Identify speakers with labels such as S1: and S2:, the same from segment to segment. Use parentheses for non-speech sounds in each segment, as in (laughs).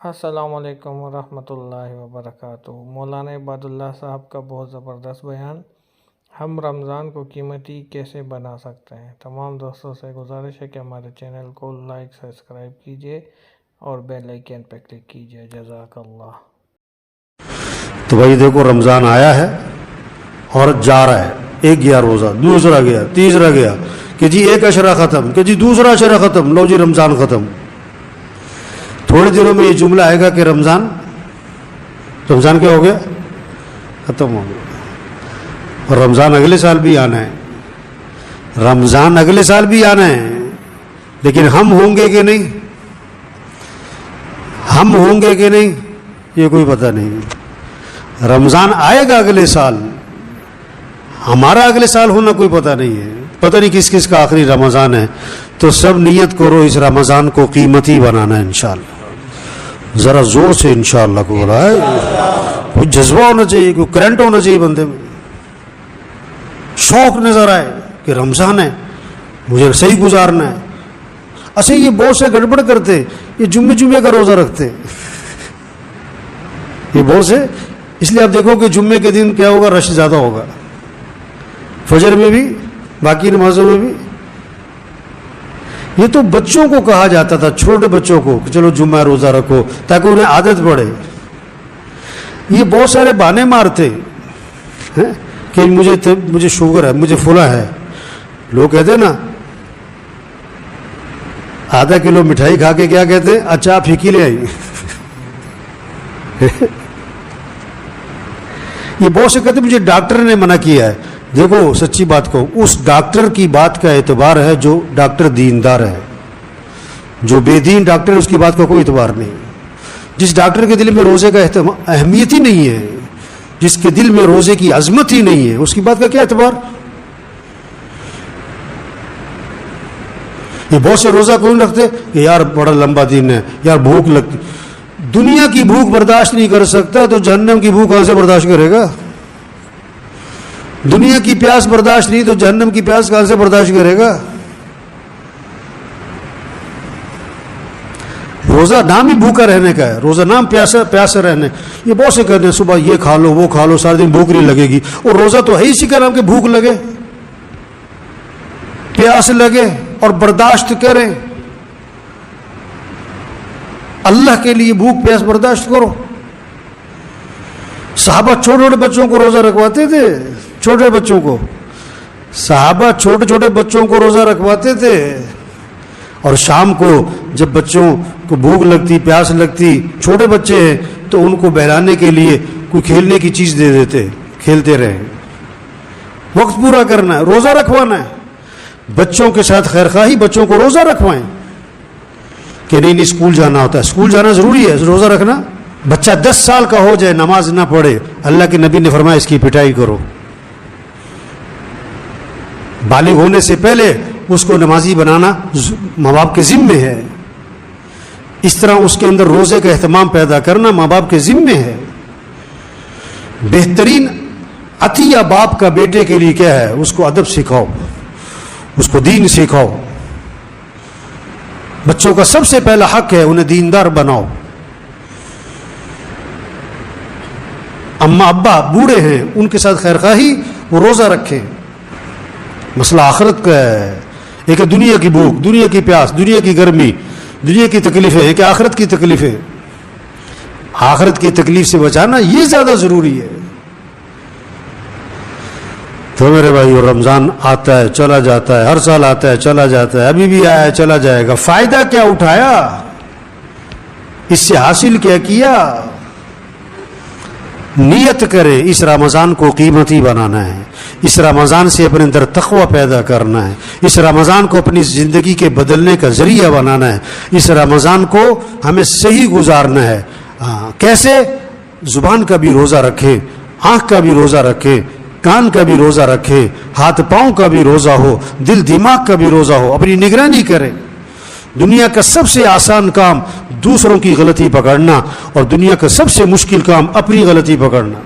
S1: असलकम वरहमतुल्लाहि वबरकातुहू। मौलाना इबादुल्लाह साहब का बहुत ज़बरदस्त बयान, हम रमज़ान को कीमती कैसे बना सकते हैं? तमाम दोस्तों से गुजारिश है कि हमारे चैनल को लाइक, सब्सक्राइब कीजिए और बेल आइकन पर क्लिक कीजिए। जज़ाकल्लाह।
S2: तो भाई देखो, रमज़ान आया है और जा रहा है। एक गया रोज़ा, दूसरा गया, तीसरा गया। कि जी एक अशरा ख़त्म, कि जी दूसरा अशरा ख़त्म। लो जी, रमज़ान ख़त्म। थोड़े दिनों में ये जुमला आएगा कि रमज़ान? रमज़ान क्या हो गया? ख़त्म हो गया। और रमज़ान अगले साल भी आना है। रमज़ान अगले साल भी आना है। लेकिन हम होंगे कि नहीं? हम होंगे कि नहीं? ये कोई पता नहीं। रमज़ान आएगा अगले साल। हमारा अगले साल होना कोई पता नहीं है। पता नहीं किस किस का आखिरी रमज़ान है। तो सब नियत करो, इस रमज़ान को कीमती बनाना है, इंशाल्लाह। ज़रा ज़ोर से इंशाल्लाह को बोला है कोई जज्बा होना चाहिए, कोई करंट होना चाहिए बंदे में? शौक नज़र आए कि रमज़ान है, मुझे सही गुजारना है। अच्छा ये बहुत से गड़बड़ करते, ये जुम्मे जुम्मे का रोज़ा रखते। ये बहुत से, इसलिए आप देखो कि जुम्मे के दिन क्या होगा, रश ज़्यादा होगा। फजर में भी, बाकी नमाजों में भी। ये तो बच्चों को कहा जाता था छोटे बच्चों को कि चलो जुम्मा रोज़ा रखो ताकि उन्हें आदत पड़े। ये बहुत सारे बहाने मारते हैं कि मुझे तो, मुझे शुगर है मुझे फुला है। लोग कहते ना आधा किलो मिठाई खा के क्या कहते हैं? अच्छा आप फीकी ले आई (laughs) ये बहुत से कहते मुझे डॉक्टर ने मना किया है। देखो, सच्ची बात को, उस डॉक्टर की बात का एतबार है जो डॉक्टर दीनदार है। जो बेदीन डॉक्टर है, उसकी बात का कोई एतबार नहीं। जिस डॉक्टर के दिल में रोज़े का अहमियत ही नहीं है, जिसके दिल में रोज़े की अजमत ही नहीं है, उसकी बात का क्या एतबार? ये बहुत से रोजा कौन रखते? कि यार, बड़ा लंबा दिन है, यार, भूख लगती दुनिया की भूख बर्दाश्त नहीं कर सकता तो जहन्नम की भूख कहाँ से बर्दाश्त करेगा? दुनिया की प्यास बर्दाश्त नहीं तो जहन्नम की प्यास कहाँ से बर्दाश्त करेगा? रोजा नाम ही भूखा रहने का है। रोजा नाम प्यासा प्यासा रहने। ये बहुत से कहते हैं, सुबह ये खा लो, वो खा लो, सारे दिन भूख नहीं लगेगी। और रोजा तो है इसी का नाम कि, भूख लगे। प्यास लगे और बर्दाश्त करें। अल्लाह के लिए भूख, प्यास बर्दाश्त करो। साहबा छोटे छोटे बच्चों को रोजा रखवाते थे। छोटे बच्चों को। साहबा छोटे छोटे बच्चों को रोजा रखवाते थे। और शाम को जब बच्चों को भूख लगती, प्यास लगती, छोटे बच्चे हैं तो उनको बहलाने के लिए कोई खेलने की चीज़ दे देते, खेलते रहे। वक्त पूरा करना है, रोजा रखवाना है। बच्चों के साथ खैरखाही, बच्चों को रोजा रखवाएँ। कि नहीं नहीं, स्कूल जाना होता है। स्कूल जाना ज़रूरी है, रोजा रखना। बच्चा दस साल का हो जाए, नमाज़ ना पढ़े। अल्लाह के नबी ने फरमाया, इसकी पिटाई करो। बालिग होने से पहले उसको नमाजी बनाना माँ बाप के जिम्मे है। इस तरह उसके अंदर रोज़े का अहतमाम पैदा करना माँ बाप के जिम्मे है। बेहतरीन अतिया बाप का बेटे के लिए क्या है? उसको अदब सिखाओ। उसको दीन सिखाओ। बच्चों का सबसे पहला हक है उन्हें दीनदार बनाओ। अम्मा अब्बा बूढ़े हैं, उनके साथ खैरखाही, वो रोज़ा रखें। मसला आखरत का है। एक है दुनिया की भूख, दुनिया की प्यास, दुनिया की गर्मी, दुनिया की तकलीफें एक आखरत की तकलीफें आखरत की तकलीफ़ से बचाना ये ज़्यादा ज़रूरी है। तो मेरे भाई और रमज़ान आता है, चला जाता है, हर साल आता है, चला जाता है, अभी भी आया है, चला जाएगा। फ़ायदा क्या उठाया? इससे हासिल क्या किया? नियत करे इस रमज़ान को कीमती बनाना है। इस रमज़ान से अपने अंदर तकवा पैदा करना है। इस रमज़ान को अपनी ज़िंदगी के बदलने का ज़रिया बनाना है। इस रमज़ान को हमें सही गुजारना है। आ, कैसे? ज़ुबान का भी रोज़ा रखें आँख का भी रोज़ा रखें कान का भी रोज़ा रखें हाथ पाँव का भी रोज़ा हो दिल दिमाग का भी रोज़ा हो अपनी निगरानी करें। दुनिया का सबसे आसान काम दूसरों की गलती पकड़ना और दुनिया का सबसे मुश्किल काम अपनी गलती पकड़ना।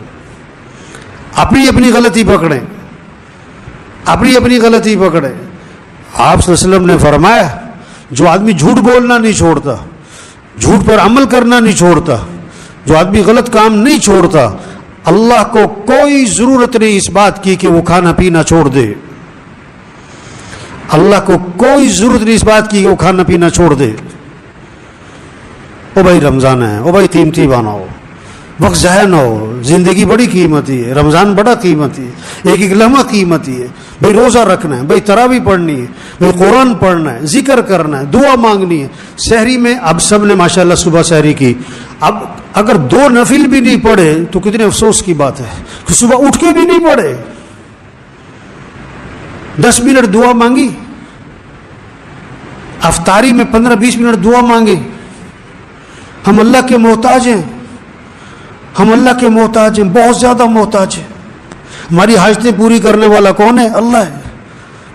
S2: अपनी अपनी गलती पकड़ें। अपनी अपनी गलती पकड़ें। आप वसल्लम ने फरमाया, जो आदमी झूठ बोलना नहीं छोड़ता, झूठ पर अमल करना नहीं छोड़ता, जो आदमी गलत काम नहीं छोड़ता, अल्लाह को कोई ज़रूरत नहीं इस बात की कि वो खाना पीना छोड़ दे। अल्लाह को कोई ज़रूरत नहीं इस बात की कि वो खाना पीना छोड़ दे। ओ भाई रमज़ान है, ओ भाई कीमती बनाओ वक्त ज़ाया ना हो, ज़िंदगी बड़ी कीमती है, रमज़ान बड़ा कीमती है, एक एक लम्हा कीमती है। भाई रोज़ा रखना है, भाई तरावी पढ़नी है, भाई कुरान पढ़ना है, ज़िक्र करना है, दुआ मांगनी है। शहरी में अब सबने माशाल्लाह सुबह शहरी की। अब अगर दो नफिल भी नहीं पढ़े तो कितने अफसोस की बात है। कि सुबह उठ के भी नहीं पढ़े। दस मिनट दुआ मांगी। अफतारी में पंद्रह बीस मिनट दुआ मांगे। हम अल्लाह के मोहताज हैं। हम अल्लाह के मोहताज हैं। बहुत ज़्यादा मोहताज हैं। हमारी हाजतें पूरी करने वाला कौन है? अल्लाह है।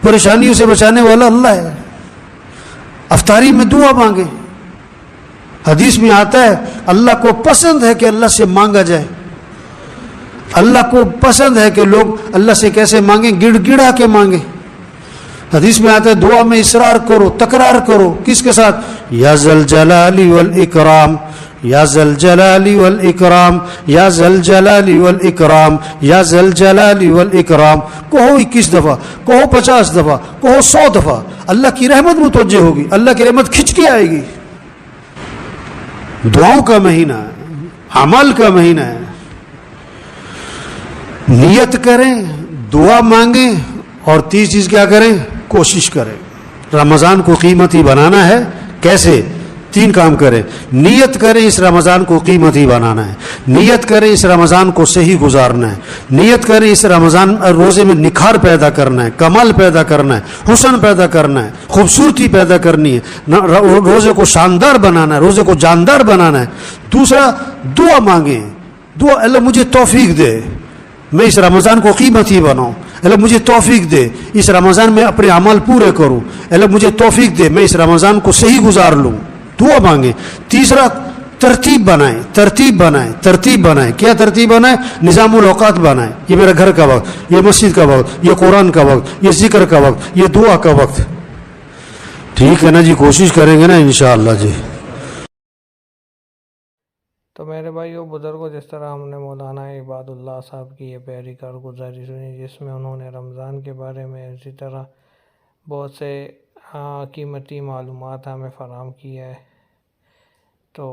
S2: परेशानियों से बचाने वाला अल्लाह है। अफतारी में दुआ मांगे। हदीस में आता है, अल्लाह को पसंद है कि अल्लाह से मांगा जाए। अल्लाह को पसंद है कि लोग अल्लाह से कैसे मांगे? गिड़गिड़ा के मांगे। हदीस में आता है, दुआ में इसरार करो, तकरार करो। किसके साथ? या जल जलाली वल इकराम, या जल जलाली वल इकराम, या जल जलाली वल इकराम, या जल जलाली वल इकराम। कहो इक्कीस दफ़ा, कहो पचास दफ़ा, कहो सौ दफ़ा। अल्लाह की रहमत मुतवजह होगी, अल्लाह की रहमत खिंच के आएगी। दुआओं का महीना है, अमल का महीना है। नियत करें, दुआ मांगें और तीस चीज़ क्या करें? कोशिश करें। रमज़ान को कीमती बनाना है। कैसे? तीन काम करें। नियत करें इस रमज़ान को कीमत ही बनाना है। नियत करें इस रमज़ान को सही गुजारना है। नियत करें इस रमज़ान रोज़े में निखार पैदा करना है, कमाल पैदा करना है, हुसन पैदा करना है, खूबसूरती पैदा करनी है। रोज़े को शानदार बनाना है, रोज़े को जानदार बनाना है। दूसरा, दुआ मांगे। दुआ, अल्लाह मुझे तौफीक दे। मैं इस रमज़ान को कीमती बनाऊँ। अल्लाह मुझे तोफ़ी दे, इस रमज़ान में अपने अमल पूरे करूँ। अल्लाह मुझे तोफ़ी दे, मैं इस रमज़ान को सही गुजार लूँ। दुआ मांगे, तीसरा तरतीब बनाए तरतीब बनाए तरतीब बनाए। क्या तरतीब बनाए? निज़ामुल औकात बनाए। ये मेरा घर का वक्त, ये मस्जिद का वक्त, ये कुरान का वक्त, ये ज़िक्र का वक्त, ये दुआ का वक्त। ठीक है ना जी, कोशिश करेंगे ना इन जी।
S1: तो मेरे भाइयों बुज़ुर्गों जिस तरह हमने मौलाना इबादुल्लाह साहब की ये प्यारी कारगुजारी सुनी, जिसमें उन्होंने रमज़ान के बारे में इसी तरह बहुत से कीमती मालूम हमें फ़राम की है। तो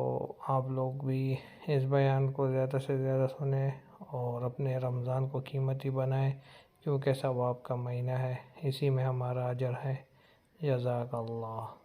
S1: आप लोग भी इस बयान को ज़्यादा से ज़्यादा सुने और अपने रमज़ान को कीमती बनाएँ, क्योंकि सवाब का महीना है। इसी में हमारा अजर है। जज़ाकल्लाह।